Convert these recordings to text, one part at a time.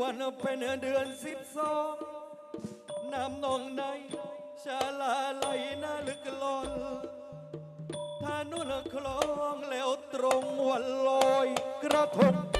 วันเป็นเดือนสิบสองน้ำนองในชาลาไหลน่าลึกลอนถ้านุ่นคลองแล้วตรงวันลอยกระทง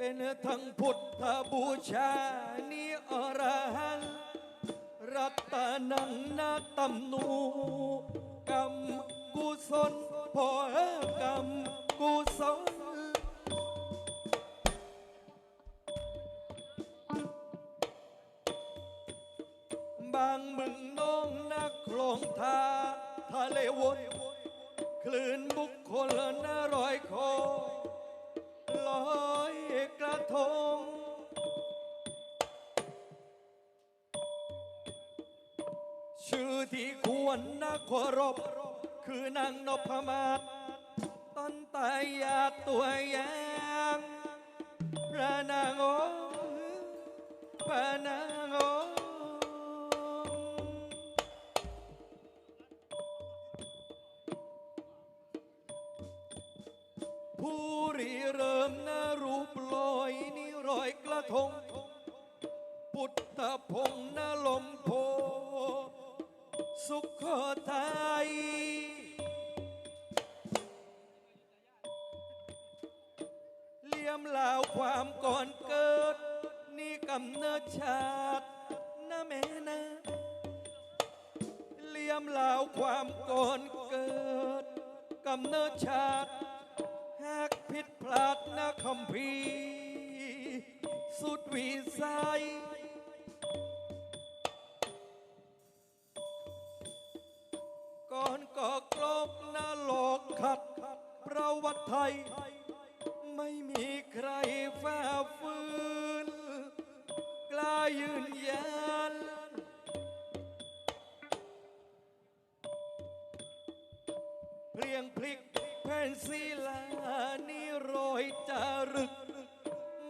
เป็นทั้งพุทธบูชานิอรหันต์รัตนังนาตำนูกรรมกุศลพอกรรมกุศลบางมึงน้องนักคลองทาทะเลวนคลื่นบุคคลน่ารอยคอ ลอยกระทง ชื่อที่ควรนักเคารพคือนางนพมาศต้นตายยาตัวอย่างพระนางโอพระนางโอผู้ ริเริ่มนารูปลอยนี่รอยกระทง พุทธพงษ์นาลมโพ สุขโขทัยเลี่ยมลาวความก่อนเกิด นี่กำเนิดชาตินะแม่นะเลี่ยมลาวความก่อนเกิดกำเนิดชาติหากผิด พลาดนะคำพีร์สุดวิสัยก่อนก็กลบนาหลอกขัด ประวัติไทย ไม่มีใครฝ่าฝืนกล้ายืนยันเพียงพลิกแผ่นศิลาย จารึก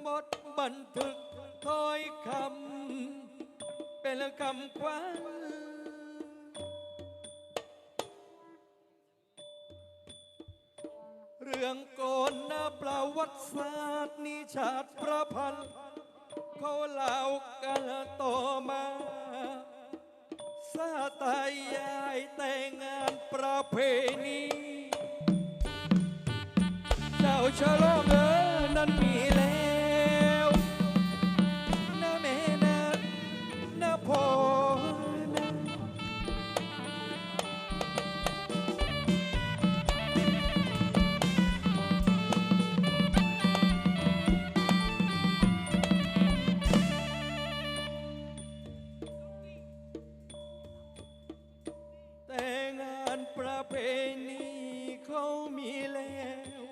หมดบันทึกถ้อยคำเป็นคำควันเรื่องก่อนหน้าประวัติศาสตร์นี่ชาติประพันธ์เขาเล่ากันต่อมาสาตายายแต่งงานประเพณี เจ้าฉลอง เออนั้นมีแล้วนะแม่นะนะพ่อนะแต่งานประเพณีเขามีแล้ว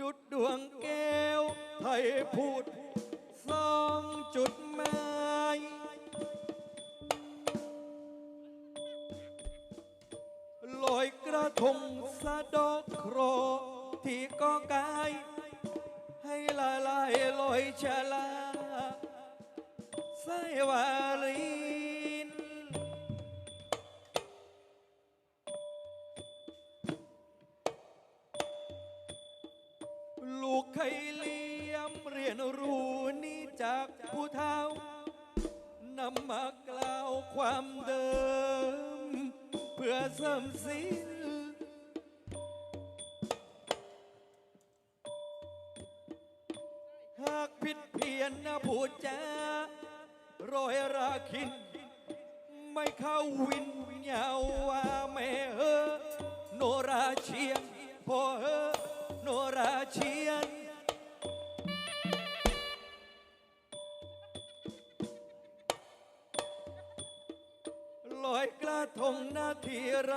ดุดดวงแก้ว ไทยพูดสองจุดหมายลอยกระทงสะดอกเครที่ก็กาย ให้ละลายลอยชะลาไสวาลิ ลูกไข่เลี้ยมเรียนรู้นี้จากผู้เฒ่านำมากล่าวความเดิม เพื่อเสริมสิลหากผิดเพี้ยนนะผู้จารอยราคิน ไม่เข้าวินยาวว่าแม่เออโนราเชียงพอเออ โนราเชียน ลอยกระทงนาทีไร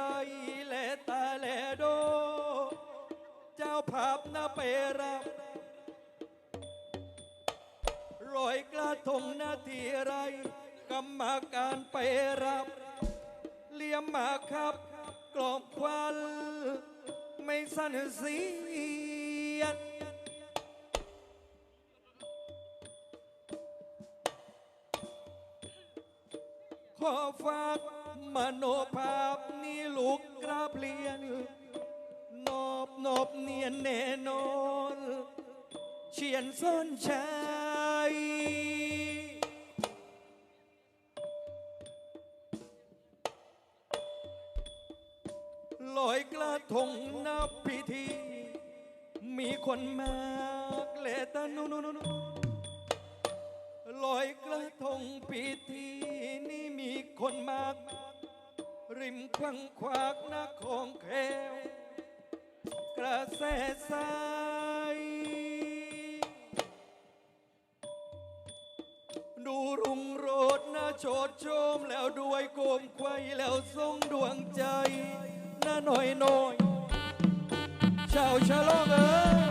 แลตาแลโด เจ้าภาพนาไปรับลอยกระทงนาทีไร กรรมการไปรับ เลี้ยมมาครับกล่อมควัน ไม่สั่นเสียดขอฝากมโนภาพนี้ลูกกราบเรียน นอบนอบเนียนแน่นอนเชียนส้นชัยลอยกระทง นมากเลตานุนุนุนลอยกระทงพิธีนี่มีคนมาก ริมควังควักนักของแควกระแสสายดูรุงโรดนะโชดโชมแล้วด้วยโกมไขว้แล้วทรงดวงใจน่าหน่อยหน่อยชาวชะลองเออลอย